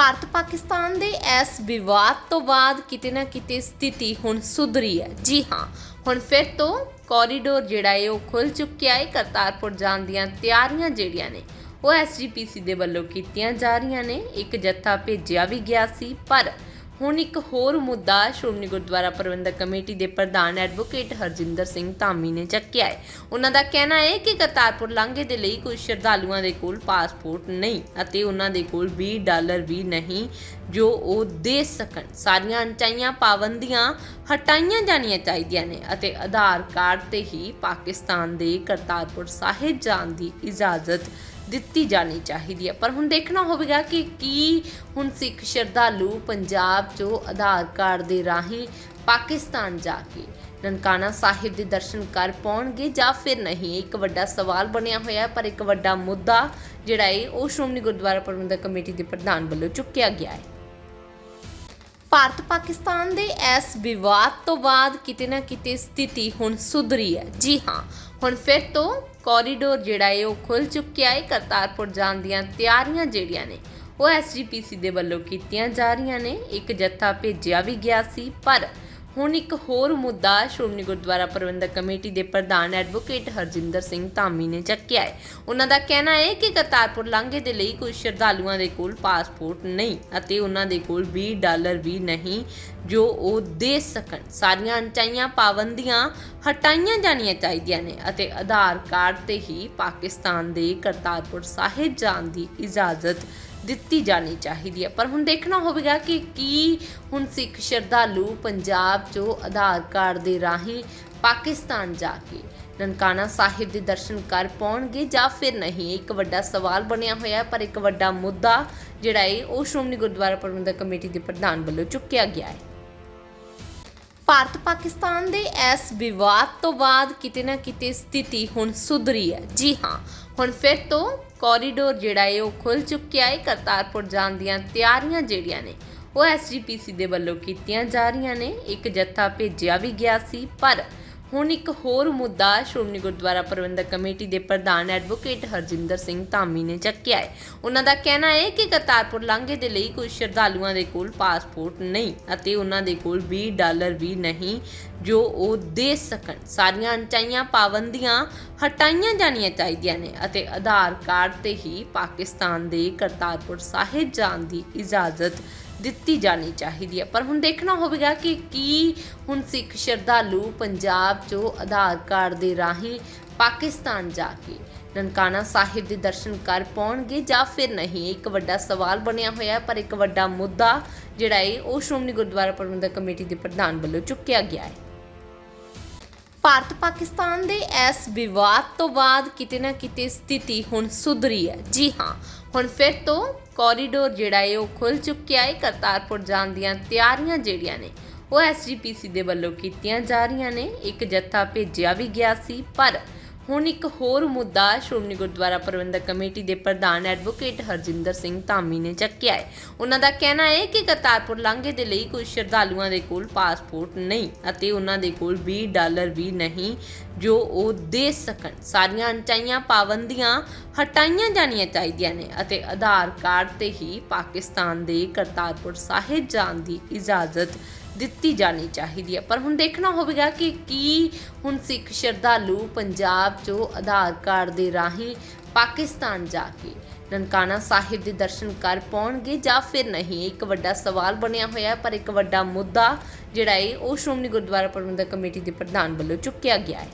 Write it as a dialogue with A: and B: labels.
A: ਭਾਰਤ ਪਾਕਿਸਤਾਨ ਦੇ ਇਸ ਵਿਵਾਦ ਤੋਂ ਬਾਅਦ ਕਿਤੇ ਨਾ ਕਿਤੇ ਸਥਿਤੀ ਹੁਣ ਸੁਧਰੀ ਹੈ। ਜੀ ਹਾਂ, ਹੁਣ ਫਿਰ ਤੋਂ ਕੋਰੀਡੋਰ ਜਿਹੜਾ ਹੈ ਉਹ ਖੁੱਲ ਚੁੱਕਿਆ ਹੈ ਕਰਤਾਰਪੁਰ ਜਾਣ ਦੀਆਂ ਤਿਆਰੀਆਂ ਜਿਹੜੀਆਂ ਨੇ, ਉਹ ਐਸਜੀਪੀਸੀ ਦੇ ਵੱਲੋਂ ਕੀਤੀਆਂ ਜਾ ਰਹੀਆਂ ਨੇ। ਇੱਕ ਜੱਥਾ ਭੇਜਿਆ ਵੀ ਗਿਆ ਸੀ, ਪਰ ਹੁਣ ਇੱਕ ਹੋਰ ਮੁੱਦਾ ਸ਼੍ਰੋਮਣੀ ਗੁਰਦੁਆਰਾ ਪ੍ਰਬੰਧਕ ਕਮੇਟੀ ਦੇ ਪ੍ਰਧਾਨ ਐਡਵੋਕੇਟ ਹਰਜਿੰਦਰ ਸਿੰਘ ਧਾਮੀ ਨੇ ਚੱਕਿਆ ਹੈ। ਉਹਨਾਂ ਦਾ ਕਹਿਣਾ ਹੈ ਕਿ ਕਰਤਾਰਪੁਰ ਲਾਂਘੇ ਦੇ ਲਈ ਕੁਝ ਸ਼ਰਧਾਲੂਆਂ ਦੇ ਕੋਲ ਪਾਸਪੋਰਟ ਨਹੀਂ ਅਤੇ ਉਹਨਾਂ ਦੇ ਕੋਲ 20 ਡਾਲਰ ਵੀ ਨਹੀਂ ਜੋ ਉਹ ਦੇ ਸਕਣ। ਸਾਰੀਆਂ ਅਣਚਾਹੀਆਂ ਪਾਬੰਦੀਆਂ ਹਟਾਈਆਂ ਜਾਣੀਆਂ ਚਾਹੀਦੀਆਂ ਨੇ ਅਤੇ ਆਧਾਰ ਕਾਰਡ ਤੇ ਹੀ ਪਾਕਿਸਤਾਨ ਦੇ ਕਰਤਾਰਪੁਰ ਸਾਹਿਬ ਜਾਣ ਦੀ ਇਜਾਜ਼ਤ ਦਿੱਤੀ ਜਾਣੀ ਚਾਹੀਦੀ ਹੈ। ਪਰ ਹੁਣ ਦੇਖਣਾ ਹੋਵੇਗਾ ਕਿ ਕੀ ਹੁਣ ਸਿੱਖ ਸ਼ਰਧਾਲੂ ਪੰਜਾਬ 'ਚੋਂ ਆਧਾਰ ਕਾਰਡ ਦੇ ਰਾਹੀਂ ਪਾਕਿਸਤਾਨ ਜਾ ਕੇ ਨਨਕਾਣਾ ਸਾਹਿਬ ਦੇ ਦਰਸ਼ਨ ਕਰ ਪਾਉਣਗੇ ਜਾਂ ਫਿਰ ਨਹੀਂ? ਇੱਕ ਵੱਡਾ ਸਵਾਲ ਬਣਿਆ ਹੋਇਆ ਹੈ, ਪਰ ਇੱਕ ਵੱਡਾ ਮੁੱਦਾ ਜਿਹੜਾ ਹੈ, ਉਹ ਸ਼੍ਰੋਮਣੀ ਗੁਰਦੁਆਰਾ ਪ੍ਰਬੰਧਕ ਕਮੇਟੀ ਦੇ ਪ੍ਰਧਾਨ ਵੱਲੋਂ ਚੁੱਕਿਆ ਗਿਆ ਹੈ। ਭਾਰਤ ਪਾਕਿਸਤਾਨ ਦੇ ਇਸ ਵਿਵਾਦ ਤੋਂ ਬਾਅਦ ਕਿਤੇ ਨਾ ਕਿਤੇ ਸਥਿਤੀ ਹੁਣ ਸੁਧਰੀ ਹੈ। ਜੀ ਹਾਂ ਹੁਣ ਫਿਰ ਤੋਂ ਕੋਰੀਡੋਰ ਜਿਹੜਾ ਹੈ ਉਹ ਖੁੱਲ ਚੁੱਕਿਆ ਏ, ਕਰਤਾਰਪੁਰ ਜਾਣ ਦੀਆਂ ਤਿਆਰੀਆਂ ਜਿਹੜੀਆਂ ਨੇ, ਉਹ ਐਸਜੀਪੀਸੀ ਦੇ ਵੱਲੋਂ ਕੀਤੀਆਂ ਜਾ ਰਹੀਆਂ ਨੇ। ਇੱਕ ਜੱਥਾ ਭੇਜਿਆ ਵੀ ਗਿਆ ਸੀ, ਪਰ ਹੁਣ ਇੱਕ ਹੋਰ ਮੁੱਦਾ ਸ਼੍ਰੋਮਣੀ ਗੁਰਦੁਆਰਾ ਪ੍ਰਬੰਧਕ ਕਮੇਟੀ ਦੇ ਪ੍ਰਧਾਨ ਐਡਵੋਕੇਟ ਹਰਜਿੰਦਰ ਸਿੰਘ ਧਾਮੀ ਨੇ ਚੱਕਿਆ ਹੈ। ਉਹਨਾਂ ਦਾ ਕਹਿਣਾ ਹੈ ਕਿ ਕਰਤਾਰਪੁਰ ਲਾਂਘੇ ਦੇ ਲਈ ਕੁਝ ਸ਼ਰਧਾਲੂਆਂ ਦੇ ਕੋਲ ਪਾਸਪੋਰਟ ਨਹੀਂ ਅਤੇ ਉਹਨਾਂ ਦੇ ਕੋਲ 20 ਡਾਲਰ ਵੀ ਨਹੀਂ ਜੋ ਉਹ ਦੇ ਸਕਣ। ਸਾਰੀਆਂ ਅਣਚਾਹੀਆਂ ਪਾਬੰਦੀਆਂ ਹਟਾਈਆਂ ਜਾਣੀਆਂ ਚਾਹੀਦੀਆਂ ਨੇ ਅਤੇ ਆਧਾਰ ਕਾਰਡ ਤੇ ਹੀ ਪਾਕਿਸਤਾਨ ਦੇ ਕਰਤਾਰਪੁਰ ਸਾਹਿਬ ਜਾਣ ਦੀ ਇਜਾਜ਼ਤ ਦਿੱਤੀ ਜਾਣੀ ਚਾਹੀਦੀ ਹੈ। ਪਰ ਹੁਣ ਦੇਖਣਾ ਹੋਵੇਗਾ ਕਿ ਕੀ ਹੁਣ ਸਿੱਖ ਸ਼ਰਧਾਲੂ ਪੰਜਾਬ 'ਚੋਂ ਆਧਾਰ ਕਾਰਡ ਦੇ ਰਾਹੀਂ ਪਾਕਿਸਤਾਨ ਜਾ ਕੇ ਨਨਕਾਣਾ ਸਾਹਿਬ ਦੇ ਦਰਸ਼ਨ ਕਰ ਪਾਉਣਗੇ ਜਾਂ ਫਿਰ ਨਹੀਂ? ਇੱਕ ਵੱਡਾ ਸਵਾਲ ਬਣਿਆ ਹੋਇਆ ਪਰ ਇੱਕ ਵੱਡਾ ਮੁੱਦਾ ਜਿਹੜਾ ਹੈ, ਉਹ ਸ਼੍ਰੋਮਣੀ ਗੁਰਦੁਆਰਾ ਪ੍ਰਬੰਧਕ ਕਮੇਟੀ ਦੇ ਪ੍ਰਧਾਨ ਵੱਲੋਂ ਚੁੱਕਿਆ ਗਿਆ ਹੈ। ਭਾਰਤ ਪਾਕਿਸਤਾਨ ਦੇ ਇਸ ਵਿਵਾਦ ਤੋਂ ਬਾਅਦ ਕਿਤੇ ਨਾ ਕਿਤੇ ਸਥਿਤੀ ਹੁਣ ਸੁਧਰੀ ਹੈ। ਜੀ ਹਾਂ, ਹੁਣ ਫਿਰ ਤੋਂ ਕੋਰੀਡੋਰ ਜਿਹੜਾ ਹੈ ਉਹ ਖੁੱਲ ਚੁੱਕਿਆ ਹੈ ਕਰਤਾਰਪੁਰ ਜਾਣ ਦੀਆਂ ਤਿਆਰੀਆਂ ਜਿਹੜੀਆਂ ਨੇ, ਉਹ ਐਸਜੀਪੀਸੀ ਦੇ ਵੱਲੋਂ ਕੀਤੀਆਂ ਜਾ ਰਹੀਆਂ ਨੇ। ਇੱਕ ਜੱਥਾ ਭੇਜਿਆ ਵੀ ਗਿਆ ਸੀ, ਪਰ ਹੁਣ ਇੱਕ ਹੋਰ ਮੁੱਦਾ ਸ਼੍ਰੋਮਣੀ ਗੁਰਦੁਆਰਾ ਪ੍ਰਬੰਧਕ ਕਮੇਟੀ ਦੇ ਪ੍ਰਧਾਨ ਐਡਵੋਕੇਟ ਹਰਜਿੰਦਰ ਸਿੰਘ ਧਾਮੀ ਨੇ ਚੱਕਿਆ ਹੈ। ਉਹਨਾਂ ਦਾ ਕਹਿਣਾ ਹੈ ਕਿ ਕਰਤਾਰਪੁਰ ਲਾਂਘੇ ਦੇ ਲਈ ਕੁਝ ਸ਼ਰਧਾਲੂਆਂ ਦੇ ਕੋਲ ਪਾਸਪੋਰਟ ਨਹੀਂ ਅਤੇ ਉਹਨਾਂ ਦੇ ਕੋਲ 20 ਡਾਲਰ ਵੀ ਨਹੀਂ ਜੋ ਉਹ ਦੇ ਸਕਣ। ਸਾਰੀਆਂ ਅਣਚਾਹੀਆਂ ਪਾਬੰਦੀਆਂ ਹਟਾਈਆਂ ਜਾਣੀਆਂ ਚਾਹੀਦੀਆਂ ਨੇ ਅਤੇ ਆਧਾਰ ਕਾਰਡ ਤੇ ਹੀ ਪਾਕਿਸਤਾਨ ਦੇ ਕਰਤਾਰਪੁਰ ਸਾਹਿਬ ਜਾਣ ਦੀ ਇਜਾਜ਼ਤ ਦਿੱਤੀ ਜਾਣੀ ਚਾਹੀਦੀ ਹੈ। ਪਰ ਹੁਣ ਦੇਖਣਾ ਹੋਵੇਗਾ ਕਿ ਕੀ ਹੁਣ ਸਿੱਖ ਸ਼ਰਧਾਲੂ ਪੰਜਾਬ 'ਚੋਂ ਆਧਾਰ ਕਾਰਡ ਦੇ ਰਾਹੀਂ ਪਾਕਿਸਤਾਨ ਜਾ ਕੇ ਨਨਕਾਣਾ ਸਾਹਿਬ ਦੇ ਦਰਸ਼ਨ ਕਰ ਪਾਉਣਗੇ ਜਾਂ ਫਿਰ ਨਹੀਂ? ਇੱਕ ਵੱਡਾ ਸਵਾਲ ਬਣਿਆ ਹੋਇਆ ਹੈ, ਪਰ ਇੱਕ ਵੱਡਾ ਮੁੱਦਾ ਜਿਹੜਾ ਹੈ, ਉਹ ਸ਼੍ਰੋਮਣੀ ਗੁਰਦੁਆਰਾ ਪ੍ਰਬੰਧਕ ਕਮੇਟੀ ਦੇ ਪ੍ਰਧਾਨ ਵੱਲੋਂ ਚੁੱਕਿਆ ਗਿਆ ਹੈ। ਭਾਰਤ ਪਾਕਿਸਤਾਨ ਦੇ ਇਸ ਵਿਵਾਦ ਤੋਂ ਬਾਅਦ ਕਿਤੇ ਨਾ ਕਿਤੇ ਸਥਿਤੀ ਹੁਣ ਸੁਧਰੀ ਹੈ। ਜੀ ਹਾਂ, ਹੁਣ ਫਿਰ ਤੋਂ ਕੋਰੀਡੋਰ ਜਿਹੜਾ ਹੈ ਉਹ ਖੁੱਲ ਚੁੱਕਿਆ ਹੈ ਕਰਤਾਰਪੁਰ ਲਾਂਘੇ ਦੇ ਲਈ ਕੁਝ ਸ਼ਰਧਾਲੂਆਂ ਦੇ ਕੋਲ ਪਾਸਪੋਰਟ ਨਹੀਂ ਅਤੇ ਉਹਨਾਂ ਦੇ ਕੋਲ 20 ਡਾਲਰ ਵੀ ਨਹੀਂ ਜੋ ਉਹ ਦੇ ਸਕਣ ਸਾਰੀਆਂ ਅਣਚਾਹੀਆਂ ਪਾਬੰਦੀਆਂ ਹਟਾਈਆਂ ਜਾਣੀਆਂ ਚਾਹੀਦੀਆਂ ਨੇ ਉਹ ਸ਼੍ਰੋਮਣੀ ਜੀ ਹਾਂ ਹੁਣ ਜਾਣ ਦੀਆਂ ਤਿਆਰੀਆਂ ਜਿਹੜੀਆਂ ਨੇ, ਉਹ ਐਸਜੀਪੀਸੀ ਦੇ ਵੱਲੋਂ ਕੀਤੀਆਂ ਜਾ ਰਹੀਆਂ ਨੇ। ਇੱਕ ਜੱਥਾ ਭੇਜਿਆ ਵੀ ਗਿਆ ਸੀ, ਪਰ ਹੁਣ ਇੱਕ ਹੋਰ ਮੁੱਦਾ ਸ਼੍ਰੋਮਣੀ ਗੁਰਦੁਆਰਾ ਪ੍ਰਬੰਧਕ ਕਮੇਟੀ ਦੇ ਪ੍ਰਧਾਨ ਐਡਵੋਕੇਟ ਹਰਜਿੰਦਰ ਸਿੰਘ ਧਾਮੀ ਨੇ ਚੱਕਿਆ ਹੈ। ਉਹਨਾਂ ਦਾ ਕਹਿਣਾ ਹੈ ਕਿ ਕਰਤਾਰਪੁਰ ਲਾਂਘੇ ਦੇ ਲਈ ਕੁਝ ਸ਼ਰਧਾਲੂਆਂ ਦੇ ਕੋਲ ਪਾਸਪੋਰਟ ਨਹੀਂ ਅਤੇ ਉਹਨਾਂ ਦੇ ਕੋਲ 20 ਡਾਲਰ ਵੀ ਨਹੀਂ ਜੋ ਉਹ ਦੇ ਸਕਣ। ਸਾਰੀਆਂ ਅਣਚਾਹੀਆਂ ਪਾਬੰਦੀਆਂ ਹਟਾਈਆਂ ਜਾਣੀਆਂ ਚਾਹੀਦੀਆਂ ਨੇ ਅਤੇ ਆਧਾਰ ਕਾਰਡ ਤੇ ਹੀ ਪਾਕਿਸਤਾਨ ਦੇ ਕਰਤਾਰਪੁਰ ਸਾਹਿਬ ਜਾਣ ਦੀ ਇਜਾਜ਼ਤ ਦਿੱਤੀ ਜਾਣੀ ਚਾਹੀਦੀ ਹੈ। ਪਰ ਹੁਣ ਦੇਖਣਾ ਹੋਵੇਗਾ ਕਿ ਕੀ ਹੁਣ ਸਿੱਖ ਸ਼ਰਧਾਲੂ ਪੰਜਾਬ 'ਚੋਂ ਆਧਾਰ ਕਾਰਡ ਦੇ ਰਾਹੀਂ ਪਾਕਿਸਤਾਨ ਜਾ ਕੇ ਨਨਕਾਣਾ ਸਾਹਿਬ ਦੇ ਦਰਸ਼ਨ ਕਰ ਪਾਉਣਗੇ ਜਾਂ ਫਿਰ ਨਹੀਂ? ਇੱਕ ਵੱਡਾ ਸਵਾਲ ਬਣਿਆ ਹੋਇਆ ਪਰ ਇੱਕ ਵੱਡਾ ਮੁੱਦਾ ਜਿਹੜਾ ਹੈ, ਉਹ ਸ਼੍ਰੋਮਣੀ ਗੁਰਦੁਆਰਾ ਪ੍ਰਬੰਧਕ ਕਮੇਟੀ ਦੇ ਪ੍ਰਧਾਨ ਵੱਲੋਂ ਚੁੱਕਿਆ ਗਿਆ ਹੈ।